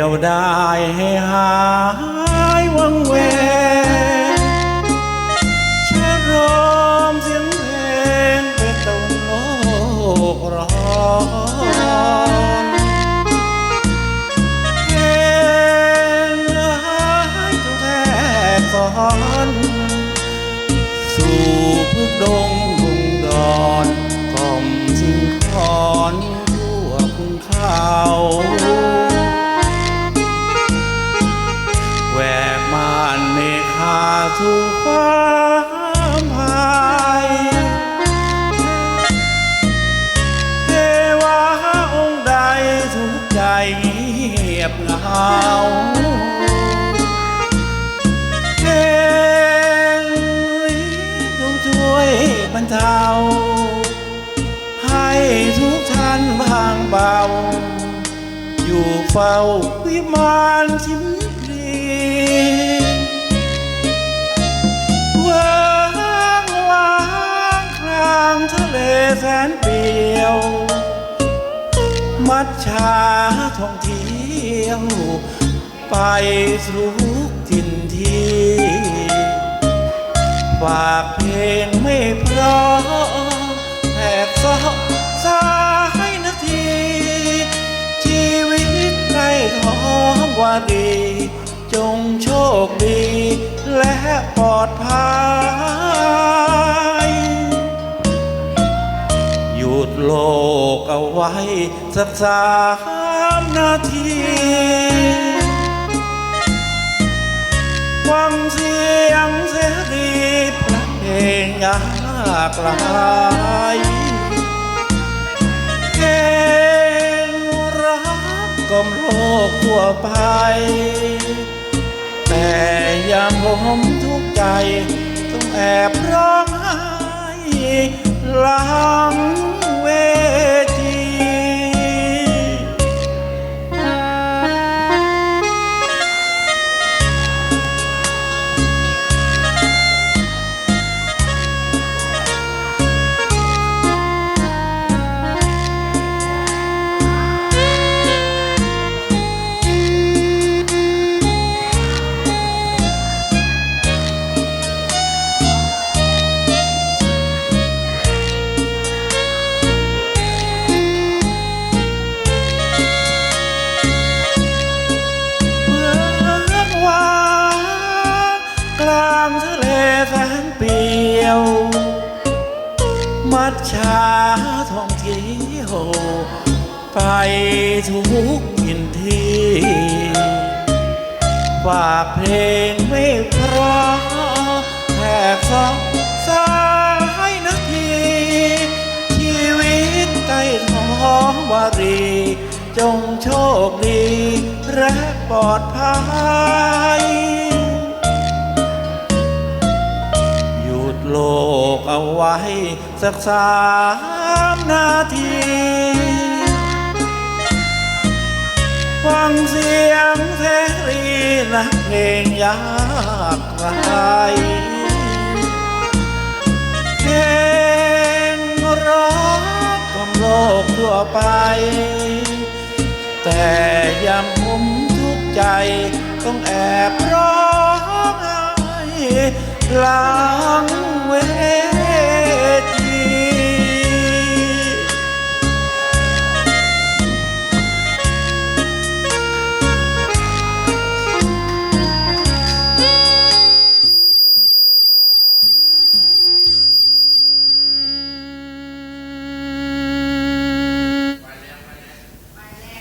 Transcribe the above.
ยวได้ให้หายวังเวงเชื่อรอมเสียงเพลงไปต้นโลกร้อนเพลงหายทุกแทบซ้อนสู่พุกดงดุงดอนกล่อมสิ่งคอน เหงาเพลงจงช่วยบรรเทา ให้ทุกท่านบางเบา อยู่เฝ้าวิมานชิมพลีว่างวางกลางทะเลแสนเปลี่ยว มัดชาท่องเที่ยว ไปสุกทินที่ฝากเพลงไม่เพราะแหกซอกสายนาที ชีวิตใกล้ท้องว่าดี ดโลกเอาไว้สักสามนาที ฟังเสียงเสียดีเพลงยากลายเพลงรักกลมโลกทั่วไป แต่ยามผมทุกใจ ต้องแอบร้องไห้ลัง ดชาท่องเที่ยวไปทุกทินที่ฝากเพลงไม่เพราะแทบสองสายนาที ชีวิตใกล้ท้องวารี จงโชคดี และปลอดภัย เอาไว้ สักสามนาที ฟังเสียงเสรีนักเพลงยากไรเพลงรักของโลกทั่วไป แต่ยามผมทุกข์ใจต้องแอบร้องไห้หลังเว